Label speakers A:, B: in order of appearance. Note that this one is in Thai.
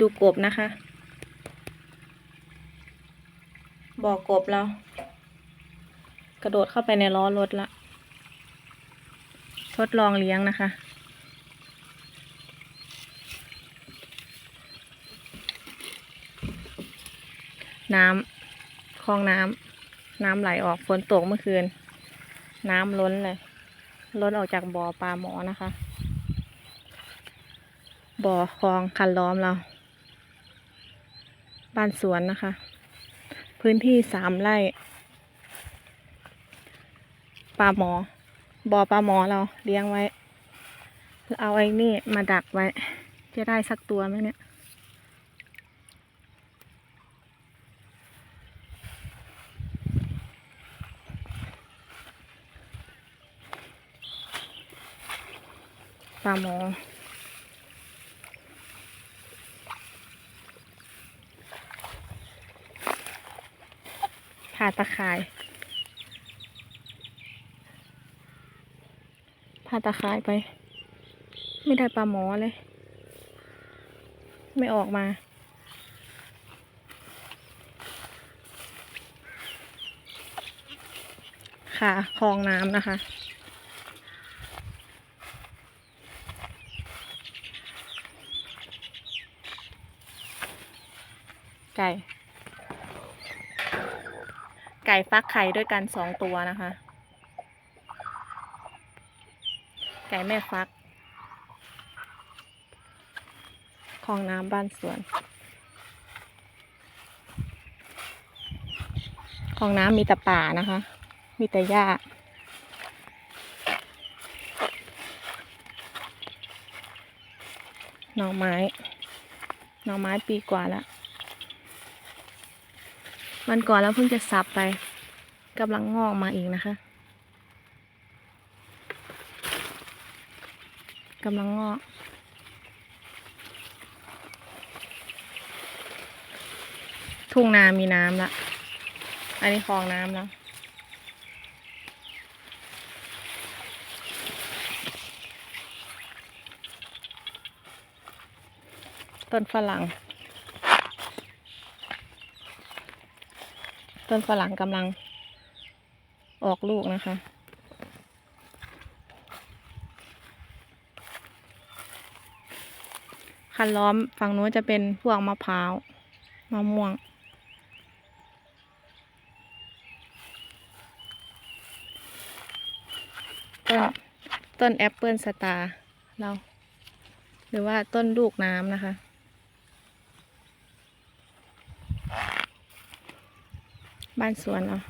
A: ดูกบนะคะ บ่อกบแล้วกระโดดเข้าไปในล้อรถละ ทดลองเลี้ยงนะคะ น้ำคลองน้ำน้ำไหลออกฝนตกเมื่อคืน น้ำล้นเลย ล้นออกจากบ่อปลาหมอนะคะ บ่อคลองคันล้อมเรา บ้านสวนนะคะ พื้นที่สามไร่ปลาหมอบ่อปลาหมอเราเลี้ยงไว้เอาไอ้นี่มาดักไว้ จะได้สักตัวไหมเนี่ยปลาหมอ ผ่าตะข่ายผ่าตะข่ายไป ไม่ได้ปลาหมอเลย ไม่ออกมา ค่ะคลองน้ำนะคะไก่ ไก่ฟักไข่ด้วยกันสองตัวนะคะ ไก่แม่ฟักคลองน้ำบ้านสวนคลองน้ำมีแต่ป่านะคะ มีแต่หญ้าหน่อไม้หน่อไม้ปีกว่าแล้ว วันก่อนแล้วเพิ่งจะสับไปกำลังงอกมาอีกนะคะกำลังงอกทุ่งนามีน้ำละอันนี้คลองน้ำแล้วต้นฝรั่ง ต้นฝรั่งกำลังออกลูกนะคะ คันล้อมฝั่งนู้นจะเป็นพวกมะพร้าวมะม่วง ต้นต้นแอปเปิลสตาร์เรา หรือว่าต้นลูกน้ำนะคะ บ้านสวนเนาะ